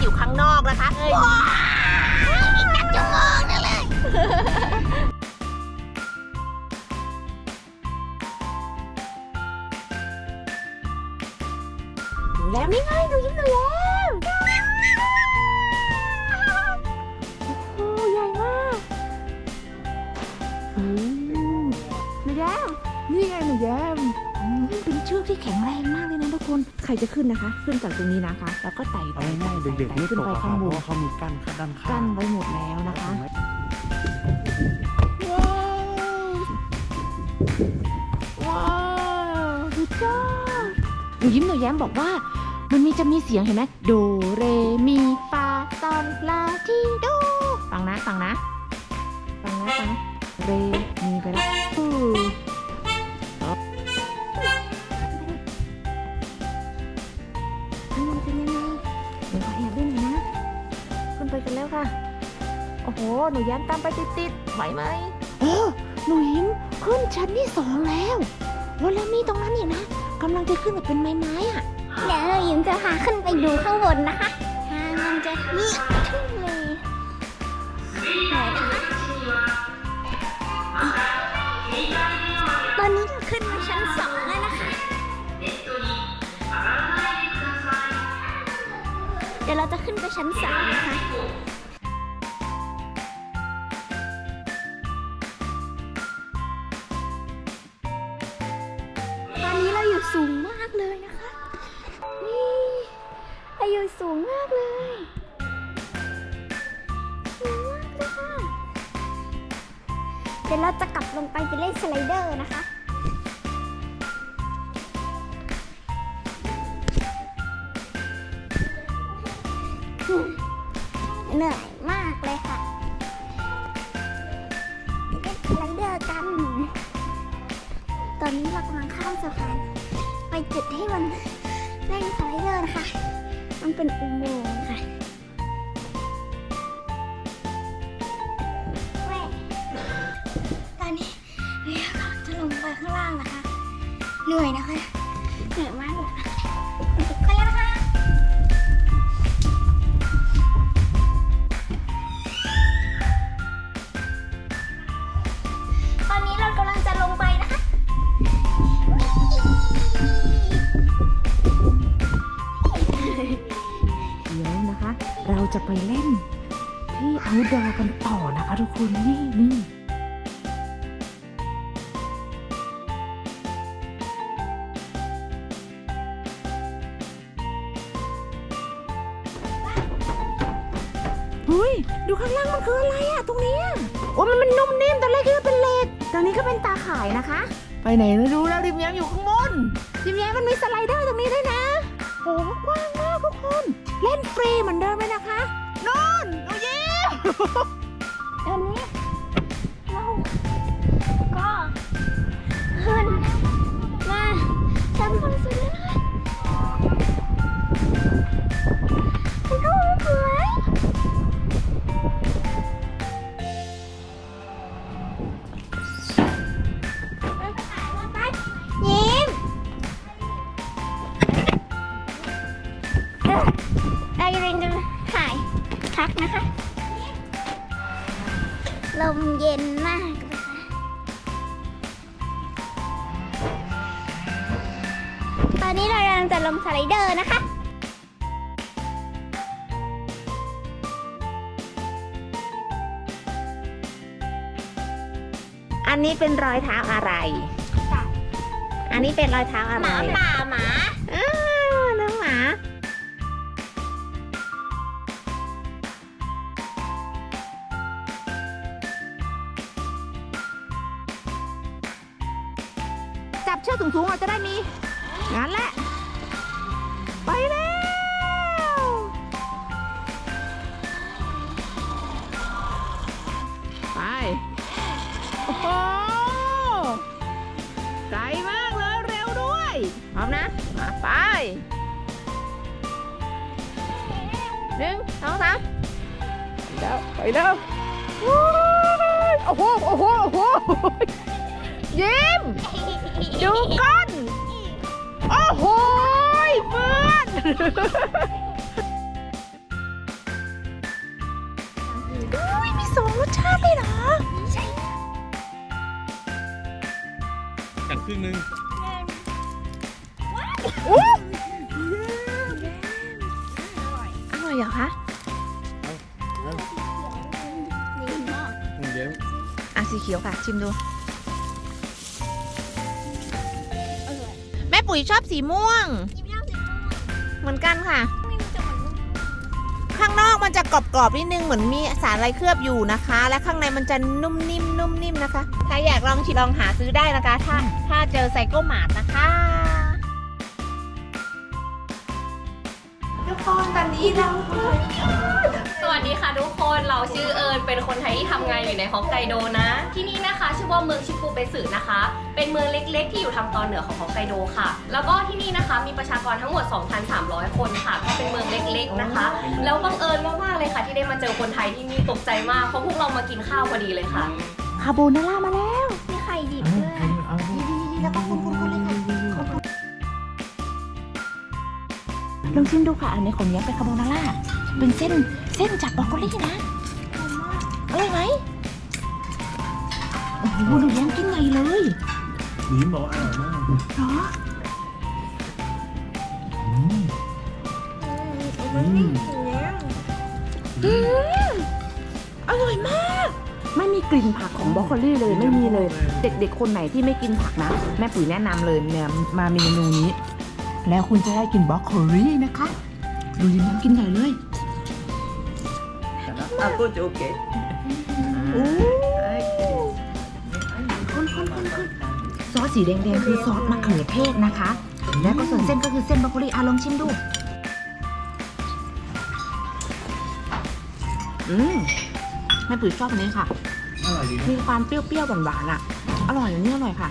อยู่ข้างนอกนะคะว้ายอีกนักจะมองนั่นเลยถึงแล้วนี่ไงหนูยิ้มหนูแย้มโอ้โหใหญ่มากอืมหนูแย้มนี่ไงหนูแย้มอืมเป็นเชือกที่แข็งแรงมากเลยนะทุก คนใครจะขึ้นนะคะ ขึ้นจากตรงนี้นะคะ แล้วก็ไต่เอาไต่ง่ายๆเด็กๆไม่ขึ้ตนกไปอะค่ะข้างเพบราะนว่าเขามีกั้นข้างด้านข้างกั้นไว้หมดแล้วนะคะ ว้าวว้าวสุดยอดหนูยิ้มหนูแย้มบอกว่า มันมีจะมีเสียงเห็นไหมโดเรมีฟาซอนลาทีโด ไปกันแล้วค่ะ โอ้โห หนูแย้มตามไปติดๆไหวไหมโอ้หนูยิ้มขึ้นชั้นที่สองแล้วโอ้แล้วมีตรงนั้นอีกนะกำลังจะขึ้นแบบเป็นไม้ๆอะเดี๋ยวเรายิ้มจะพาขึ้นไปดูข้างบนนะคะทางมันจะนี่ขึ้นเลยไหนนะคะ เดี๋ยวเราจะขึ้นไปชั้นสามนะคะตอนนี้เราอยู่สูงมากเลยนะคะ นี่เราอยู่สูงมากเลยสูงมากเลยค่ะเดี๋ยวเราจะกลับลงไปไปเล่นสไลเดอร์นะคะ เหนื่อยมากเลยค่ะไปเล่นไรเดอร์กัน ตอนนี้เรากำลังข้ามสะพานไปจุดที่มันเล่นสไลเดอร์นะคะ มันเป็นอุโมงค์ค่ะ ที่เอาดอกันต่อนะคะทุกคนนี่นี่เฮ้ยดูข้างล่างมันคืออะไรอะตรงเนี้ยโอ้ยมันมันนุ่มนิ่มตอนแรกคิดว่าเป็นเหล็กตอนนี้ก็เป็นตาข่ายนะคะ ไปไหนไม่รู้แล้วริมแย้มอยู่ข้างบนจิมแย้มมันมีสไลเดอร์ตรงนี้ด้วยนะโอ้กว้างมากทุกคน เล่นฟรีเหมือนเดิมเลยนะคะนู่นหนูยิ้ มตอนนี้ ย็นมากเลยค่ะตอนนี้เรากำลังจะลงสไลเดอร์นะคะอันนี้เป็นรอยเท้าอะไร อันนี้เป็นรอยเท้าอะไรหมาป่าหมา อ้าวน้องหมา เชือกสูงๆเราจะได้มีงั้นแหละ ไปแล้ว ไป โอ้โหไกลมากเลยเร็วด้วย พร้อมนะมาไปหนึ่งสองสามแล้วไปแล้วโอ้โห โอ้โห โอ้โห ยิ้ม ดูก้น โอ้โหเพื่อนอุ้ยมีสองรสชาติเลยเหรอ ใช่กครึ่งนึงอร่อยเหรอคะเดี๋ยอะสีเขียวค่ะ ชิมดู ปุ๋ยชอบสีม่วงเหมือนกันค่ะข้างนอกมันจะกรอบๆนิดนึงเหมือนมีสารอะไรเคลือบอยู่นะคะ และข้างในมันจะนุ่มนิ่มนุ่มนิ่มนะคะถ้าอยากลองชิมลองหาซื้อได้นะคะ ถ้าถ้าเจอไซโก้มาร์ทนะคะ ทุกคนตอนนี้เรา สวัสดีค่ะทุกคนเราชื่อเอิญเป็นคนไทยที่ทำงานอยู่ในฮอกไกโดนะ ที่นี่นะคะชื่อว่าเมืองชิฟูเปสึนะคะ เป็นเมืองเล็กๆ ที่อยู่ทางตอนเหนือของฮอกไกโดค่ะ แล้วก็ที่นี่นะคะมีประชากรทั้งหมด 2,300 คนค่ะ ก็เป็นเมืองเล็กๆนะคะ แล้วบังเอิญมากๆเลยค่ะ ที่ได้มาเจอคนไทยที่นี่ตกใจมากเพราะพวกเรามากินข้าวพอดีเลยค่ะคาโบนาร่ามาแล้วมีไข่ดิบด้วยดีๆแล้วก็คนๆๆเลยค่ะลองชิมดูค่ะอันนี้ของเนี้ยเป็นคาโบนาร่า เป็นเส้นเส้นจากบรอกโคลีนะอร่อยไหมโอ้โหหนูแย้มกินไงเลยหนีบอกอร่อยมากเหรออืมอืมอืมอร่อยมาก ไม่มีกลิ่นผักของบรอกโคลีเลยไม่มีเลย เด็กๆคนไหนที่ไม่กินผักนะ แม่ปุ๋ยแนะนำเลยเนี่ยมาเมนูนี้ แล้วคุณจะได้กินบรอกโคลีนะคะ ดูยิ้มน้ำกินใหญ่เลย 아, 그거 좀 오케 이. 오. ข้นซอสสีแดงๆคือซอสมะเขือเทศนะคะ แล้วก็ส่วนเส้นก็คือเส้นบรอกโคลีอะลองชิมดู อืมแม่ปุ๋ยชอบอันนี้ค่ะ อร่อยดีมีความเปรี้ยวๆหวานๆอะ อร่อยอันนี้อร่อยค่ะ